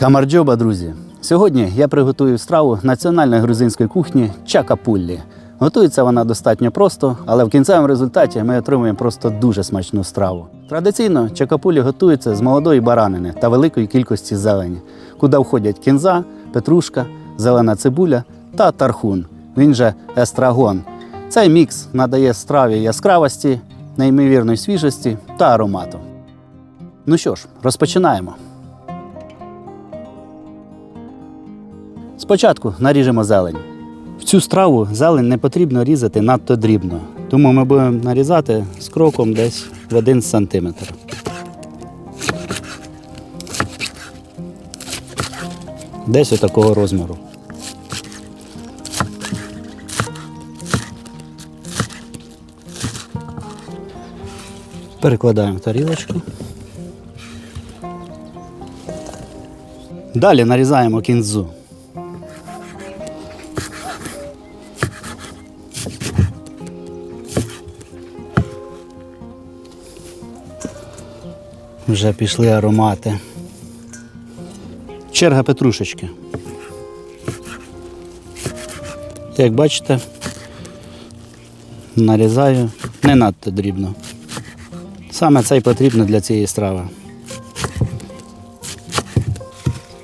Камарджоба, друзі. Сьогодні я приготую страву національної грузинської кухні чакапуллі. Готується вона достатньо просто, але в кінцевому результаті ми отримуємо просто дуже смачну страву. Традиційно чакапулі готуються з молодої баранини та великої кількості зелені, куди входять кінза, петрушка, зелена цибуля та тархун. Він же естрагон. Цей мікс надає страві яскравості, неймовірної свіжості та аромату. Ну що ж, розпочинаємо. Спочатку наріжемо зелень. В цю страву зелень не потрібно різати надто дрібно, тому ми будемо нарізати з кроком десь в 1 см. Десь отакого розміру. Перекладаємо в тарілочку. Далі нарізаємо кінзу. Вже пішли аромати. Черга петрушечки. Як бачите, нарізаю не надто дрібно. Саме це й потрібно для цієї страви.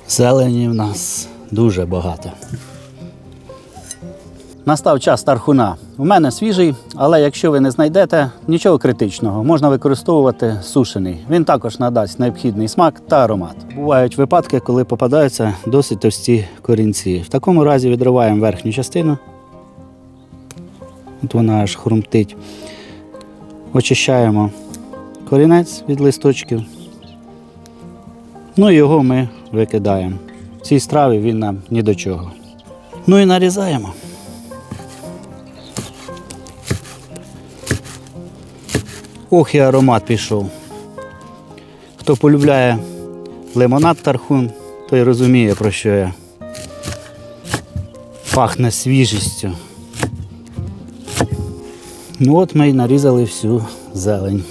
Зелені в нас дуже багато. Настав час тархуна. У мене свіжий, але якщо ви не знайдете нічого критичного, можна використовувати сушений. Він також надасть необхідний смак та аромат. Бувають випадки, коли попадаються досить товсті корінці. В такому разі відриваємо верхню частину. От вона аж хрумтить. Очищаємо корінець від листочків. Ну і його ми викидаємо. В цій страві він нам ні до чого. Ну і нарізаємо. Ох, і аромат пішов. Хто полюбляє лимонад тархун, той розуміє, про що я. Пахне свіжістю. Ну от ми і нарізали всю зелень.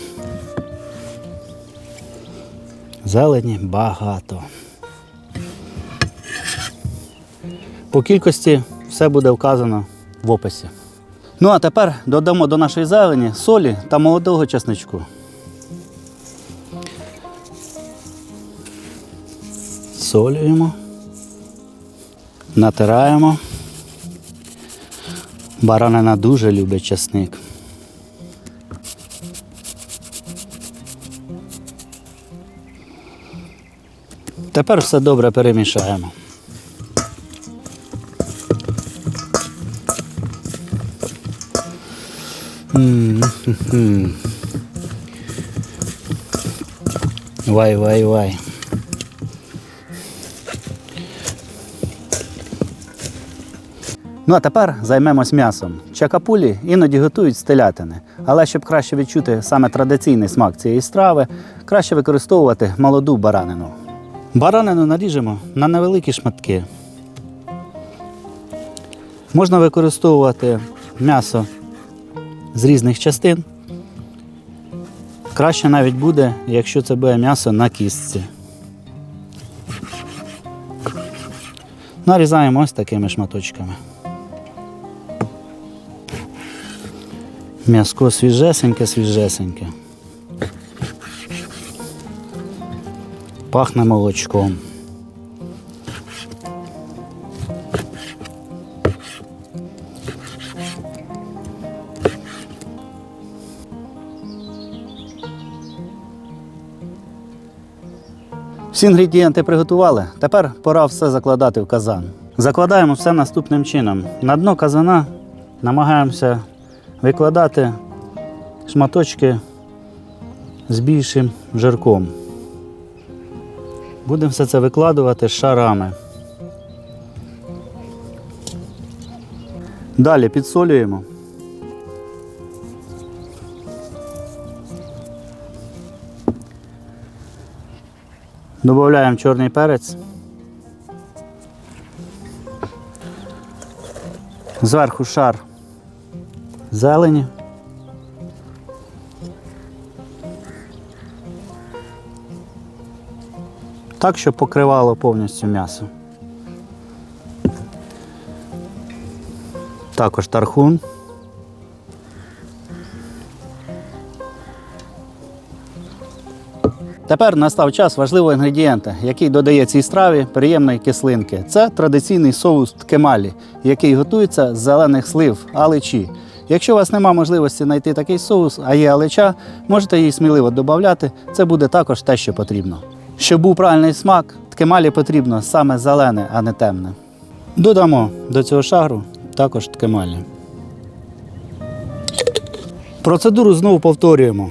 Зелені багато. По кількості все буде вказано в описі. Ну а тепер додамо до нашої зелені солі та молодого чесничку. Солюємо, натираємо. Баранина дуже любить чесник. Тепер все добре перемішаємо. Вай, вай, вай. Ну а тепер займемось м'ясом. Чакапулі іноді готують з телятини, але щоб краще відчути саме традиційний смак цієї страви, краще використовувати молоду баранину. Баранину наріжемо на невеликі шматки. Можна використовувати м'ясо з різних частин. Краще навіть буде, якщо це буде м'ясо на кістці. Нарізаємо ось такими шматочками. М'яско свіжесеньке, свіжесеньке. Пахне молочком. Всі інгредієнти приготували. Тепер пора все закладати в казан. Закладаємо все наступним чином. На дно казана намагаємося викладати шматочки з більшим жирком. Будемо все це викладувати шарами. Далі підсолюємо. Додаємо чорний перець. Зверху шар зелені. Так, щоб покривало повністю м'ясо. Також тархун. Тепер настав час важливого інгредієнта, який додає цій страві приємної кислинки. Це традиційний соус ткемалі, який готується з зелених слив, алечі. Якщо у вас немає можливості знайти такий соус, а є алеча, можете її сміливо додати. Це буде також те, що потрібно. Щоб був правильний смак, ткемалі потрібно саме зелене, а не темне. Додамо до цього шагру також ткемалі. Процедуру знову повторюємо.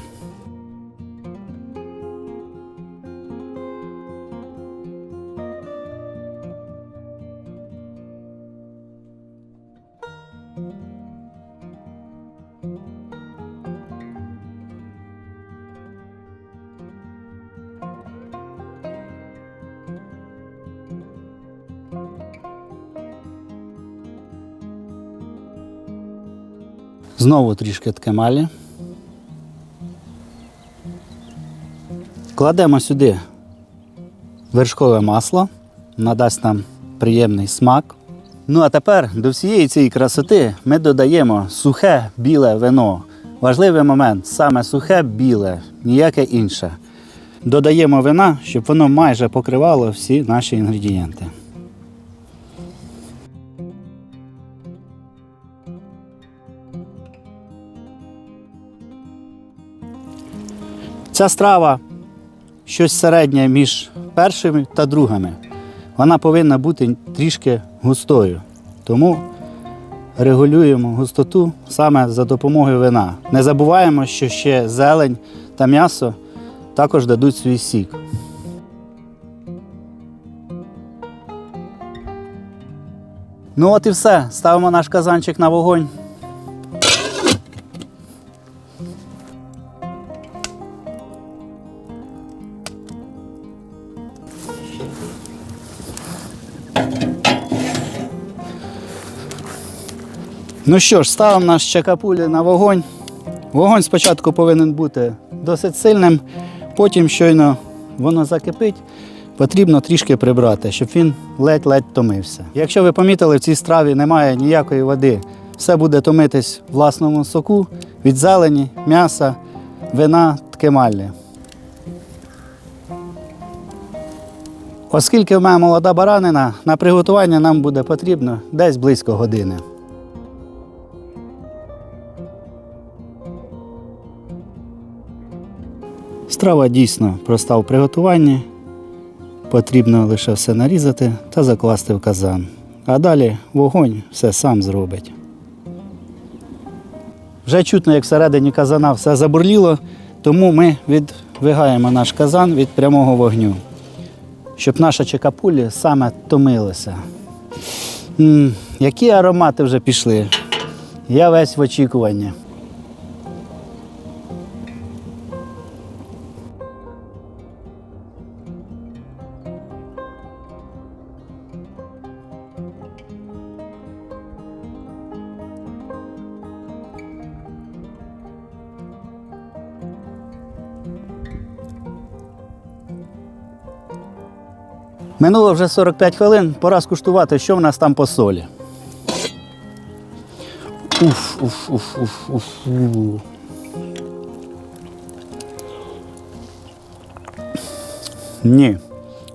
Знову трішки ткемалі. Кладемо сюди вершкове масло, надасть нам приємний смак. Ну а тепер до всієї цієї красоти ми додаємо сухе біле вино. Важливий момент саме сухе біле, ніяке інше. Додаємо вина, щоб воно майже покривало всі наші інгредієнти. Ця страва щось середнє між першими та другими. Вона повинна бути трішки густою. Тому регулюємо густоту саме за допомогою вина. Не забуваємо, що ще зелень та м'ясо також дадуть свій сік. Ну от і все. Ставимо наш казанчик на вогонь. Ну що ж, ставимо наш чакапулі на вогонь. Вогонь спочатку повинен бути досить сильним, потім щойно воно закипить, потрібно трішки прибрати, щоб він ледь-ледь томився. Якщо ви помітили, в цій страві немає ніякої води. Все буде томитись в власному соку від зелені, м'яса, вина, ткемалі. Оскільки в мене молода баранина, на приготування нам буде потрібно десь близько години. Страва дійсно проста в приготуванні. Потрібно лише все нарізати та закласти в казан. А далі вогонь все сам зробить. Вже чутно, як всередині казана все забурліло, тому ми відвигаємо наш казан від прямого вогню, щоб наша чекапулі саме томилася. м які аромати вже пішли? Я весь в очікуванні. Минуло вже 45 хвилин, пора скуштувати, що в нас там по солі. Уф, уф, уф, уф, уф. Ні,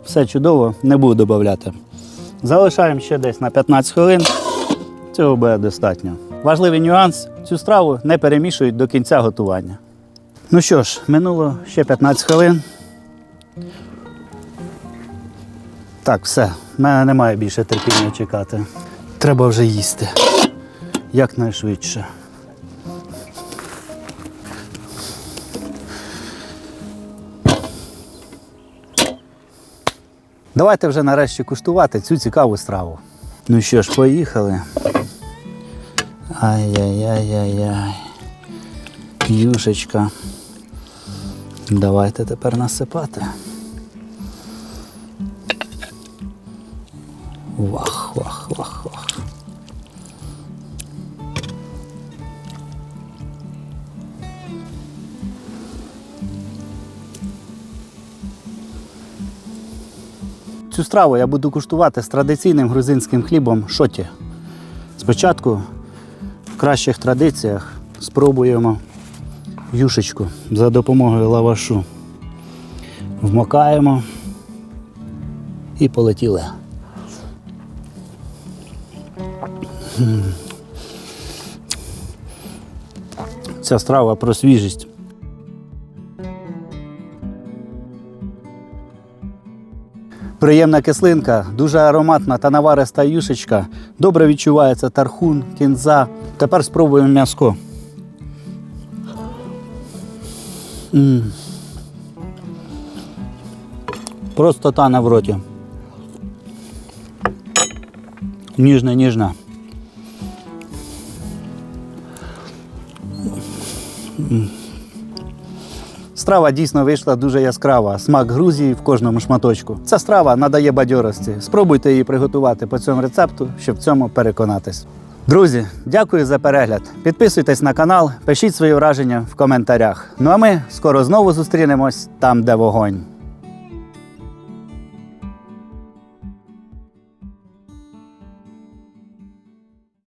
все чудово, не буду додати. Залишаємо ще десь на 15 хвилин. Цього буде достатньо. Важливий нюанс: цю страву не перемішують до кінця готування. Ну що ж, минуло ще 15 хвилин. Так, все, в мене немає більше терпіння чекати. Треба вже їсти. Якнайшвидше. Давайте вже нарешті куштувати цю цікаву страву. Ну що ж, поїхали. Ай-яй-яй-яй-яй. Юшечка. Давайте тепер насипати. Вах, вах, вах, вах. цю страву я буду куштувати з традиційним грузинським хлібом шоті. Спочатку в кращих традиціях спробуємо юшечку за допомогою лавашу. Вмокаємо і полетіли. Ця страва про свіжість. Приємна кислинка, дуже ароматна та навариста юшечка. Добре відчувається тархун, кінза. Тепер спробуємо м'яско. Просто тане в роті. Ніжна, ніжна. Страва дійсно вийшла дуже яскрава. Смак Грузії в кожному шматочку. Ця страва надає бадьорості. Спробуйте її приготувати по цьому рецепту, щоб в цьому переконатись. Друзі, дякую за перегляд. Підписуйтесь на канал, пишіть свої враження в коментарях. Ну а ми скоро знову зустрінемось там, де вогонь.